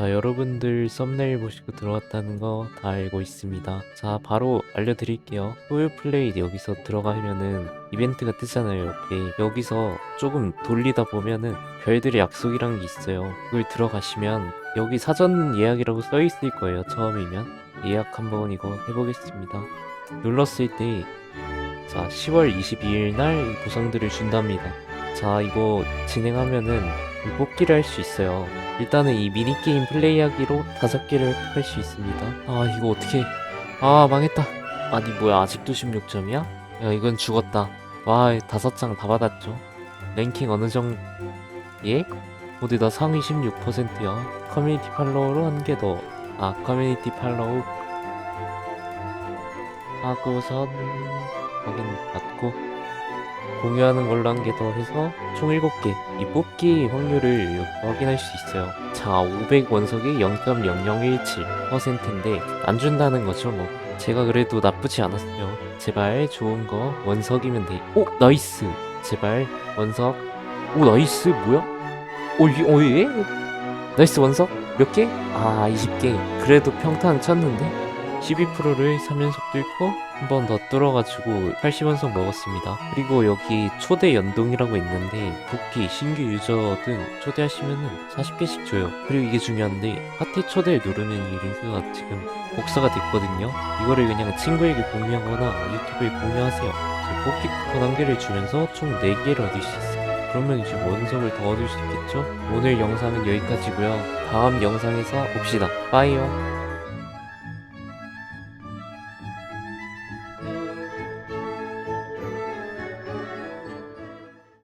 자, 여러분들 썸네일 보시고 들어왔다는 거 다 알고 있습니다. 자, 바로 알려드릴게요. 소유 플레이 여기서 들어가면은 이벤트가 뜨잖아요, 옆에. 여기서 조금 돌리다 보면은 별들의 약속이란 게 있어요. 그걸 들어가시면 여기 사전 예약이라고 써 있을 거예요, 처음이면. 예약 한번 이거 해보겠습니다. 눌렀을 때, 자, 10월 22일 날이 보상들을 준답니다. 자, 이거 진행하면은 이 뽑기를 할 수 있어요. 일단은 이 미니게임 플레이하기로 다섯 개를 할 수 있습니다. 아, 이거 어떻게. 아, 망했다. 아니, 뭐야, 아직도 16점이야? 야, 이건 죽었다. 와, 다섯 장 다 받았죠. 랭킹 어느 정도, 예? 어디 나 상위 16%야. 커뮤니티 팔로우로 한 개 더. 아, 커뮤니티 팔로우. 하고선, 확인 받고. 공유하는 걸로 한 개 더 해서 총 7개 이 뽑기 확률을 확인할 수 있어요. 자 500 원석이 0.0017%인데 안 준다는 거죠 뭐. 제가 그래도 나쁘지 않았어요. 제발 좋은 거 원석이면 돼. 오! 나이스! 제발 원석. 오 나이스! 뭐야? 오 이, 어, 예? 나이스 원석. 몇 개? 아 20개. 그래도 평탄 쳤는데? 12%를 3연속 뚫고 한 번 더 뚫어가지고 80원석 먹었습니다. 그리고 여기 초대 연동이라고 있는데 복귀 신규 유저 등 초대하시면은 40개씩 줘요. 그리고 이게 중요한데 파티 초대를 누르면 이 링크가 지금 복사가 됐거든요. 이거를 그냥 친구에게 공유하거나 유튜브에 공유하세요. 뽑기 쿠폰 한 개를 주면서 총 4개를 얻을 수 있어요. 그러면 이제 원석을 더 얻을 수 있겠죠? 오늘 영상은 여기까지고요. 다음 영상에서 봅시다. 빠이요.